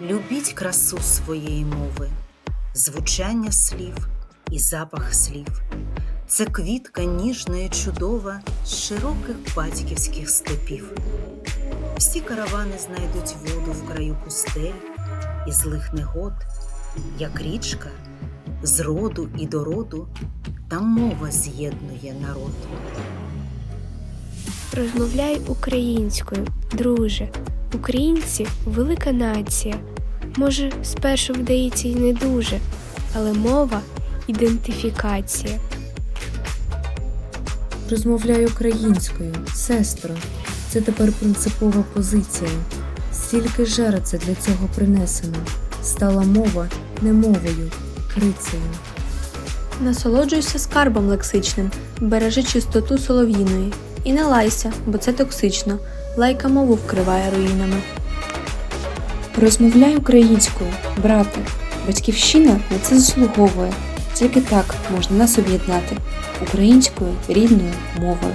Любіть красу своєї мови, звучання слів і запах слів. Це квітка ніжна і чудова з широких батьківських степів. Всі каравани знайдуть воду в краю пустель і злих негод, як річка, з роду і до роду, та мова з'єднує народ. Розмовляй українською, друже. Українці велика нація. Може, спершу вдається й не дуже, але мова ідентифікація. Розмовляй українською, сестро. Це тепер принципова позиція. Стільки жерця для цього принесено. Стала мова не мовою, крицею. Насолоджуйся скарбом лексичним, бережи чистоту солов'їної. І не лайся, бо це токсично. Лайка мову вкриває руїнами. Розмовляй українською, брате. Батьківщина на це заслуговує. Тільки так можна нас об'єднати українською рідною мовою.